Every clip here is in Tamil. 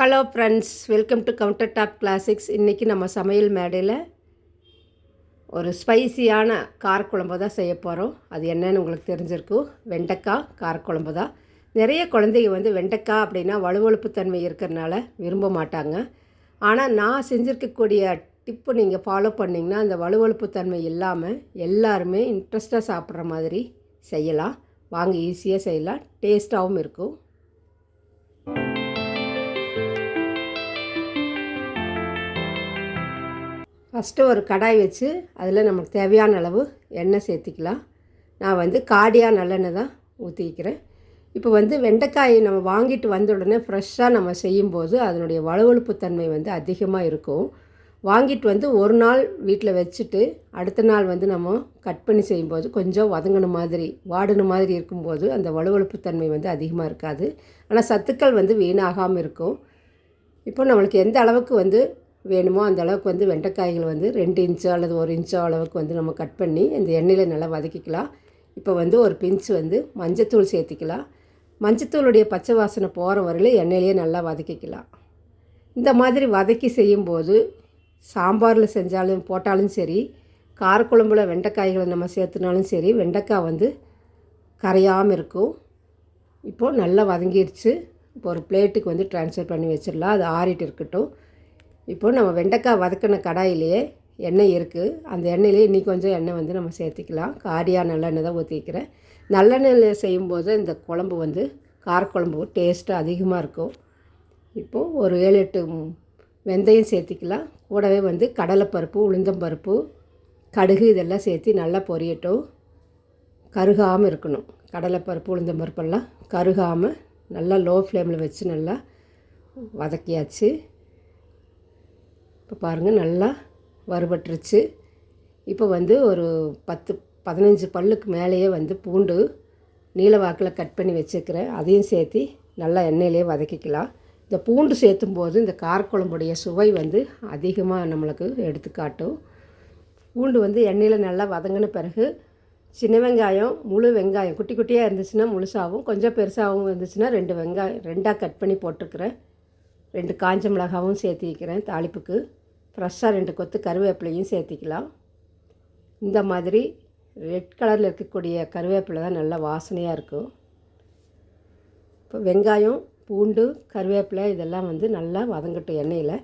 Hello friends welcome to counter top classics இன்றைக்கி நம்ம சமையல் மேடையில் ஒரு ஸ்பைசியான காரக்குழம்பு தான் செய்ய போகிறோம் அது என்னன்னு உங்களுக்கு தெரிஞ்சிருக்கும். வெண்டைக்காய் காரக்குழம்பு தான். நிறைய குழந்தைங்க வந்து வெண்டைக்காய் அப்படின்னா வலுவழுப்பு தன்மை இருக்கிறனால விரும்ப மாட்டாங்க. ஆனால் நான் செஞ்சுருக்கக்கூடிய டிப்பு நீங்கள் ஃபாலோ பண்ணிங்கன்னா அந்த வலுவழுப்பு தன்மை இல்லாமல் எல்லாருமே இன்ட்ரெஸ்ட்டாக சாப்பிட்ற மாதிரி செய்யலாம். வாங்க ஈஸியாக செய்யலாம். டேஸ்ட்டாகவும் இருக்கும். ஃபஸ்ட்டு ஒரு கடாய் வச்சு அதில் நமக்கு தேவையான அளவு எண்ணெய் சேர்த்திக்கலாம். நான் வந்து காடியாக நல்லெண்ணெய் தான் ஊற்றிக்கிறேன் இப்போ வந்து வெண்டைக்காயை நம்ம வாங்கிட்டு வந்த உடனே ஃப்ரெஷ்ஷாக நம்ம செய்யும்போது அதனுடைய வலுவழுப்பு தன்மை வந்து அதிகமாக இருக்கும். வாங்கிட்டு வந்து ஒரு நாள் வீட்டில் வச்சுட்டு அடுத்த நாள் வந்து நம்ம கட் பண்ணி செய்யும்போது கொஞ்சம் வதங்கின மாதிரி வாடின மாதிரி இருக்கும்போது அந்த வலுவழுப்பு தன்மை வந்து அதிகமாக இருக்காது. ஆனால் சத்துக்கள் வந்து வீணாகாமல் இருக்கும். இப்போ நம்மளுக்கு எந்த அளவுக்கு வந்து வேணுமோ அந்த அளவுக்கு வந்து வெண்டைக்காய்கள் வந்து ரெண்டு இன்ச்சோ அல்லது ஒரு இன்ச்சோ அளவுக்கு வந்து நம்ம கட் பண்ணி இந்த எண்ணெயில் நல்லா வதக்கிக்கலாம். இப்போ வந்து ஒரு பிஞ்ச் வந்து மஞ்சத்தூள் சேர்த்திக்கலாம். மஞ்சத்தூளுடைய பச்சை வாசனை போகிற வரையிலும் எண்ணெயிலேயே நல்லா வதக்கிக்கலாம். இந்த மாதிரி வதக்கி செய்யும்போது சாம்பாரில் செஞ்சாலும் போட்டாலும் சரி காரக்குழம்புல வெண்டைக்காய்களை நம்ம சேர்த்துனாலும் சரி வெண்டைக்காய் வந்து கரையாமல் இருக்கும். இப்போது நல்லா வதங்கிடுச்சு இப்போ ஒரு பிளேட்டுக்கு வந்து ட்ரான்ஸ்ஃபர் பண்ணி வச்சிடலாம். அது ஆறிட்டு இருக்கட்டும். இப்போது நம்ம வெண்டைக்காய் வதக்கின கடாயிலேயே எண்ணெய் இருக்குது அந்த எண்ணெயிலே இன்னி கொஞ்சம் எண்ணெய் வந்து நம்ம சேர்த்திக்கலாம். காரியாக நல்லெண்ணெய் தான் ஊற்றிக்கிறேன் நல்லெண்ணெயில் செய்யும்போது இந்த குழம்பு வந்து காரக்குழம்பு டேஸ்ட்டு அதிகமாக இருக்கும். இப்போது ஒரு ஏழு எட்டு வெந்தயம் சேர்த்திக்கலாம். கூடவே வந்து கடலைப்பருப்பு உளுந்தம்பருப்பு கடுகு இதெல்லாம் சேர்த்து நல்லா பொரியட்டும். கருகாமல் இருக்கணும். கடலைப்பருப்பு உளுந்தம்பருப்பெல்லாம் கருகாமல் நல்லா லோ ஃப்ளேமில் வச்சு நல்லா வதக்கியாச்சு. இப்போ பாருங்கள் நல்லா வறுபட்டுருச்சு. இப்போ வந்து ஒரு பத்து பதினஞ்சு பல்லுக்கு மேலேயே வந்து பூண்டு நீல வாக்கில் கட் பண்ணி வச்சுக்கிறேன். அதையும் சேர்த்து நல்லா எண்ணெயிலே வதக்கிக்கலாம். இந்த பூண்டு சேர்த்தும் போது இந்த காரக்குழம்புடைய சுவை வந்து அதிகமாக நம்மளுக்கு எடுத்துக்காட்டும் பூண்டு வந்து எண்ணெயில் நல்லா வதங்கின பிறகு சின்ன வெங்காயம் முழு வெங்காயம் குட்டி குட்டியாக இருந்துச்சுன்னா முழுசாகவும் கொஞ்சம் பெருசாகவும் இருந்துச்சுன்னா ரெண்டு வெங்காயம் ரெண்டாக கட் பண்ணி போட்டிருக்கிறேன் ரெண்டு காஞ்ச மிளகாவும் சேர்த்திக்கிறேன் தாளிப்புக்கு. ஃப்ரெஷ்ஷாக ரெண்டு கொத்து கருவேப்பிலையும் சேர்த்திக்கலாம். இந்த மாதிரி ரெட் கலரில் இருக்கக்கூடிய கருவேப்பிலை தான் நல்லா வாசனையாக இருக்கும். இப்போ வெங்காயம் பூண்டு கருவேப்பிலை இதெல்லாம் வந்து நல்லா வதங்கட்டும் எண்ணெயில்.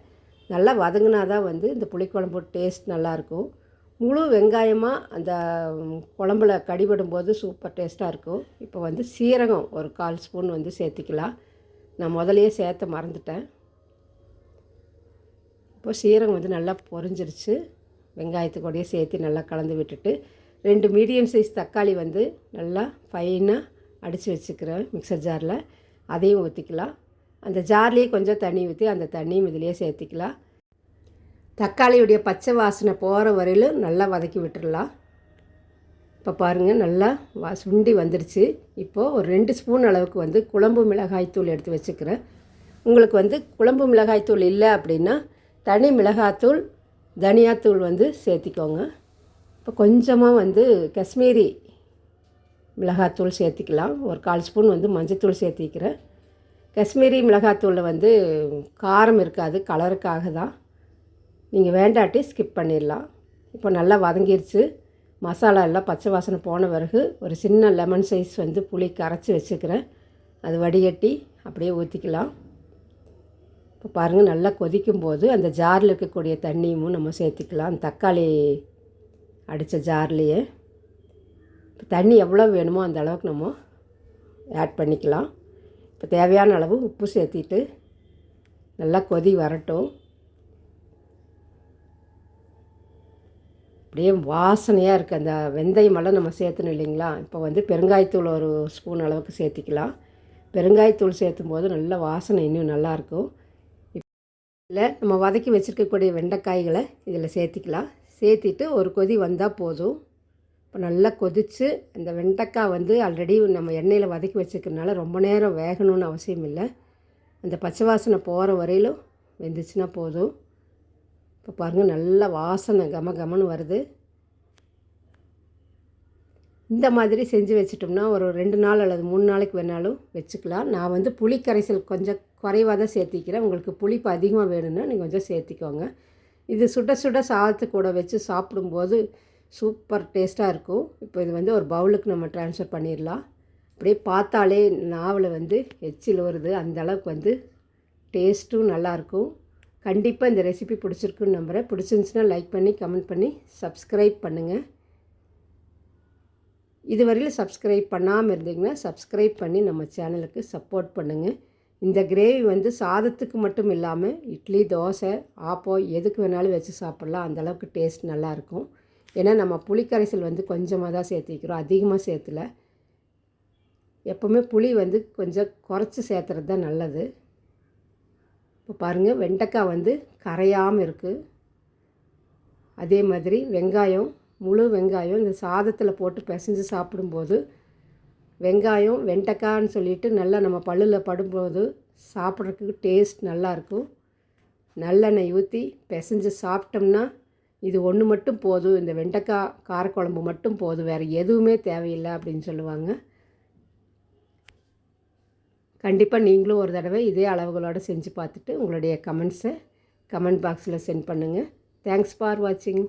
நல்லா வதங்கினா தான் வந்து இந்த புளிக்குழம்பு டேஸ்ட் நல்லாயிருக்கும் முழு வெங்காயமாக அந்த குழம்புல கடிபடும் போது சூப்பர் டேஸ்ட்டாக இருக்கும். இப்போ வந்து சீரகம் ஒரு கால் ஸ்பூன் வந்து சேர்த்திக்கலாம். நான் முதலையே சேர்த்த மறந்துட்டேன். இப்போ சீரகம் வந்து நல்லா பொரிஞ்சிருச்சு. வெங்காயத்துக்கூடயே சேர்த்து நல்லா கலந்து விட்டுட்டு ரெண்டு மீடியம் சைஸ் தக்காளி வந்து நல்லா ஃபைனாக அடித்து வச்சுக்கிறேன் மிக்சர் ஜாரில் அதையும் ஊற்றிக்கலாம் அந்த ஜார்லேயே கொஞ்சம் தண்ணி ஊற்றி அந்த தண்ணியும் இதிலேயே சேர்த்திக்கலாம். தக்காளியுடைய பச்சை வாசனை போகிற வரையிலும் நல்லா வதக்கி விட்டுடலாம் இப்போ பாருங்கள் நல்லா வா சுண்டி வந்துடுச்சு இப்போது ஒரு ரெண்டு ஸ்பூன் அளவுக்கு வந்து குழம்பு மிளகாய்த்தூள் எடுத்து வச்சுக்கிறேன். உங்களுக்கு வந்து குழம்பு மிளகாய்த்தூள் இல்லை அப்படின்னா தனி மிளகாத்தூள் தனியாத்தூள் வந்து சேர்த்திக்கோங்க. இப்போ கொஞ்சமாக வந்து காஷ்மீரி மிளகாத்தூள் சேர்த்திக்கலாம். ஒரு கால் ஸ்பூன் வந்து மஞ்சத்தூள் சேர்த்திக்கிறேன். காஷ்மீரி மிளகாத்தூளில் வந்து காரம் இருக்காது கலருக்காக தான். நீங்கள் வேண்டாட்டி ஸ்கிப் பண்ணிடலாம். இப்போ நல்லா வதங்கிருச்சு. மசாலா எல்லாம் பச்சை வாசனை போன பிறகு ஒரு சின்ன லெமன் சைஸ் வந்து புளி கரைச்சி வச்சுக்கிறேன். அது வடிகட்டி அப்படியே ஊற்றிக்கலாம் இப்போ பாருங்கள் நல்லா கொதிக்கும் போது அந்த ஜாரில் இருக்கக்கூடிய தண்ணியும் நம்ம சேர்த்துக்கலாம். தக்காளி அடித்த ஜார்லேயே. இப்போ தண்ணி எவ்வளோ வேணுமோ அந்த அளவுக்கு நம்ம ஆட் பண்ணிக்கலாம். இப்போ தேவையான அளவு உப்பு சேர்த்திட்டு நல்லா கொதி வரட்டும். அப்படியே வாசனையாக இருக்குது அந்த வெந்தயமெல்லாம் நம்ம சேர்த்தணும் இல்லைங்களா? இப்போ வந்து பெருங்காயத்தூள் ஒரு ஸ்பூன் அளவுக்கு சேர்த்திக்கலாம். பெருங்காயத்தூள் சேர்த்தும் போது நல்ல வாசனை இன்னும் நல்லாயிருக்கும் இல்லை நம்ம வதக்கி வச்சுருக்கக்கூடிய வெண்டைக்காய்களை இதில் சேர்த்திக்கலாம். சேர்த்திட்டு ஒரு கொதி வந்தால் போதும். இப்போ நல்லா கொதித்து அந்த வெண்டைக்காய் வந்து ஆல்ரெடி நம்ம எண்ணெயில் வதக்கி வச்சுருக்கனால ரொம்ப நேரம் வேகணும்னு அவசியம் இல்லை. அந்த பச்சை வாசனை போகிற வரையிலும் வெந்துச்சுன்னா போதும். இப்போ பாருங்கள் நல்ல வாசனை கம கமன்னு வருது. இந்த மாதிரி செஞ்சு வச்சிட்டோம்னா ஒரு ரெண்டு நாள் அல்லது மூணு நாளைக்கு வேணாலும் வச்சுக்கலாம். நான் வந்து புளி கரைசல் கொஞ்சம் குறைவாக தான் சேர்த்திக்கிறேன். உங்களுக்கு புளிப்பு அதிகமாக வேணும்னா நீங்கள் கொஞ்சம் சேர்த்திக்கோங்க. இது சுட சுட சாதத்து கூட வச்சு சாப்பிடும்போது சூப்பர் டேஸ்ட்டாக இருக்கும். இப்போ இது வந்து ஒரு பவுலுக்கு நம்ம ட்ரான்ஸ்ஃபர் பண்ணிடலாம். அப்படியே பார்த்தாலே நாவில் வந்து எச்சில் வருது. அந்த அளவுக்கு வந்து டேஸ்ட்டும் நல்லாயிருக்கும் கண்டிப்பாக இந்த ரெசிபி பிடிச்சிருக்குன்னு நம்புகிறேன் பிடிச்சிருந்துச்சுன்னா லைக் பண்ணி கமெண்ட் பண்ணி சப்ஸ்கிரைப் பண்ணுங்கள் இதுவரையில் சப்ஸ்கிரைப் பண்ணாமல் இருந்தீங்கன்னா சப்ஸ்கிரைப் பண்ணி நம்ம சேனலுக்கு சப்போர்ட் பண்ணுங்கள் இந்த கிரேவி வந்து சாதத்துக்கு மட்டும் இல்லாமல் இட்லி தோசை ஆப்பம் எதுக்கு வேணாலும் வச்சு சாப்பிட்லாம். அந்தளவுக்கு டேஸ்ட் நல்லாயிருக்கும் ஏன்னா நம்ம புளிக்கரைசல் வந்து கொஞ்சமாக தான் சேர்த்துக்கிறோம் அதிகமாக சேர்த்துல. எப்போவுமே புளி வந்து கொஞ்சம் குறைச்சி சேர்த்துறது தான் நல்லது. இப்போ பாருங்கள் வெண்டைக்காய் வந்து கரையாமல் இருக்குது அதே மாதிரி வெங்காயம் முழு வெங்காயம் இந்த சாதத்தில் போட்டு பிசைஞ்சு சாப்பிடும்போது வெங்காயம் வெண்டைக்கான்னு சொல்லிட்டு நல்லா நம்ம பல்லில் படும்போது சாப்பிட்றதுக்கு டேஸ்ட் நல்லாயிருக்கும் நல்லெண்ணெய் ஊற்றி பிசைஞ்சு சாப்பிட்டோம்னா இது ஒன்று மட்டும் போதும் இந்த வெண்டைக்காய் காரக்குழம்பு மட்டும் போதும் வேறு எதுவுமே தேவையில்லை அப்படின்னு சொல்லுவாங்க. கண்டிப்பாக நீங்களும் ஒரு தடவை இதே அளவுகளோடு செஞ்சு பார்த்துட்டு உங்களுடைய கமெண்ட்ஸை கமெண்ட் பாக்ஸில் சென்ட் பண்ணுங்கள் தேங்க்ஸ் ஃபார் வாட்சிங்